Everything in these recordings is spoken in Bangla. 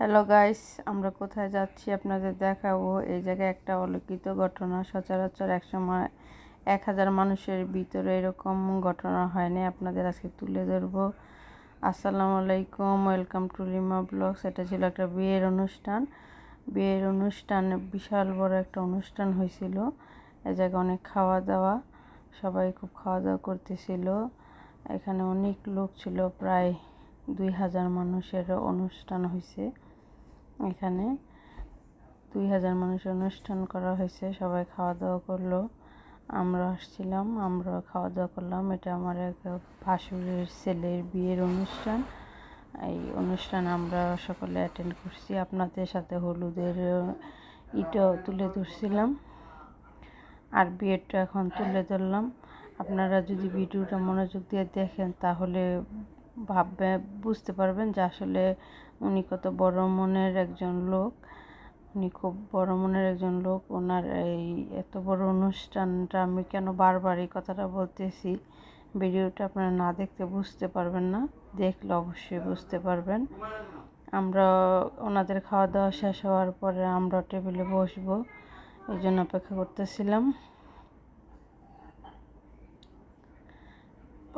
হ্যালো গাইস আমরা কোথায় যাচ্ছি আপনাদের দেখাবো। এই জায়গায় একটা অলৌকিত ঘটনা। সচরাচর এক সময় এক হাজার মানুষের ভিতরে এরকম ঘটনা হয়নি আপনাদের আজকে তুলে ধরবো। আসসালামু আলাইকুম। ওয়েলকাম টু লিমা ব্লগস এটা ছিল একটা বিয়ের অনুষ্ঠান। বিয়ের অনুষ্ঠান, বিশাল বড় একটা অনুষ্ঠান হয়েছিল। এ জায়গায় অনেক খাওয়া দাওয়া সবাই খুব খাওয়া দাওয়া করতেছিল। এখানে অনেক লোক ছিল। প্রায় দুই হাজার মানুষের অনুষ্ঠান হয়েছে। এখানে দুই হাজার মানুষ অনুষ্ঠান করা হয়েছে, সবাই খাওয়া দাওয়া করল। আমরা আসছিলাম আমরা খাওয়া দাওয়া করলাম। এটা আমার এক ভাসুরের ছেলের বিয়ের অনুষ্ঠান। এই অনুষ্ঠান আমরা সকলে অ্যাটেন্ড করছি। আপনাদের সাথে হলুদের ইটাও তুলে ধরছিলাম। আর বিয়েটা এখন তুলে ধরলাম। আপনারা যদি ভিডিওটা মনোযোগ দিয়ে দেখেন, তাহলে ভাববে, বুঝতে পারবেন যে আসলে উনি কত বড় মনের একজন লোক। উনি খুব বড় মনের একজন লোক। ওনার এই এত বড় অনুষ্ঠানটা আমি কেন বারবার এই কথাটা বলতেছি, ভিডিওটা আপনারা না দেখতে বুঝতে পারবেন না। দেখলে অবশ্যই বুঝতে পারবেন। আমরা ওনাদের খাওয়া দাওয়া শেষ হওয়ার পরে আমরা টেবিলে বসবো, এই জন্য অপেক্ষা করতেছিলাম।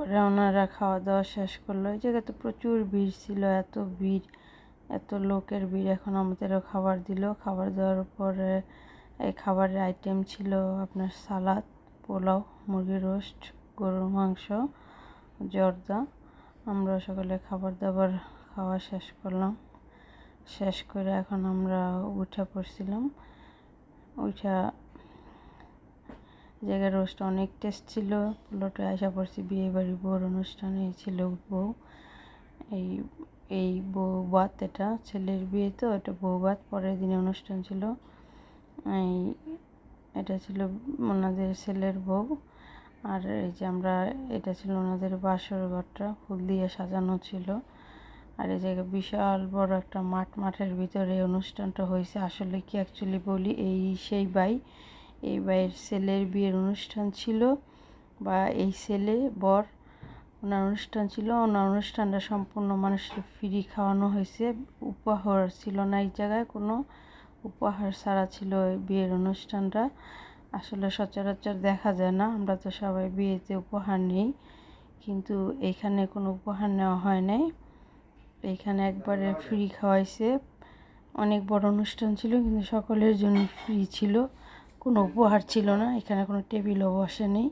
পরে ওনারা খাওয়া দাওয়া শেষ করল। এই জায়গায় তো প্রচুর ভিড় ছিল, এত ভিড়, এত লোকের ভিড়। এখন আমাদেরও খাবার দিল। খাবার দেওয়ার পরে এই খাবারের আইটেম ছিল আপনার সালাদ, পোলাও, মুরগির রোস্ট, গরুর মাংস, জর্দা। আমরা সকালে খাবার দাবার খাওয়া শেষ করলাম। শেষ করে এখন আমরা উঠে পড়ছিলাম। উঠা জায়গার রোস্ট অনেক টেস্ট ছিল। পুলোটা আসা পড়ছি বিয়ে বাড়ি বউর অনুষ্ঠানে ছিল বউ। এই এই বউ বাত এটা, ছেলের বিয়ে তো, এটা বউ বাত, পরের দিনে অনুষ্ঠান ছিল। এই, এটা ছিল ওনাদের ছেলের বউ। আর এই যে আমরা, এটা ছিল ওনাদের বাসর ঘরটা, ফুল দিয়ে সাজানো ছিল। আর এই জায়গায় বিশাল বড় একটা মাঠ, মাঠের ভিতরে অনুষ্ঠানটা হয়েছে। আসলে কি অ্যাকচুয়ালি বলি, এই সেই বাই এই বাইয়ের ছেলের বিয়ের অনুষ্ঠান ছিল বা এই ছেলে, বর, ওনার অনুষ্ঠান ছিল। ওনার অনুষ্ঠানটা সম্পূর্ণ মানুষকে ফ্রি খাওয়ানো হয়েছে। উপহার ছিল না এই জায়গায়, কোনো উপহার ছাড়া ছিল ওই বিয়ের অনুষ্ঠানটা। আসলে সচরাচর দেখা যায় না, আমরা তো সবাই বিয়েতে উপহার নেই, কিন্তু এখানে কোনো উপহার নেওয়া হয় নাই। এইখানে একবারে ফ্রি খাওয়াইছে। অনেক বড় অনুষ্ঠান ছিল, কিন্তু সকলের জন্য ফ্রি ছিল। কোনো উপহার ছিল না, এখানে কোনো টেবিলও বসেনি।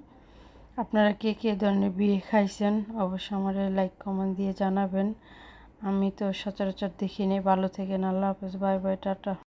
আপনারা কে কে ধরনের বিয়ে খাইছেন, অবশ্যই আমার লাইক কমেন্ট দিয়ে জানাবেন। আমি তো সচরাচর দেখিনি। ভালো থেকে আল্লাহ হাফেজ, বাই বাই, টাটা।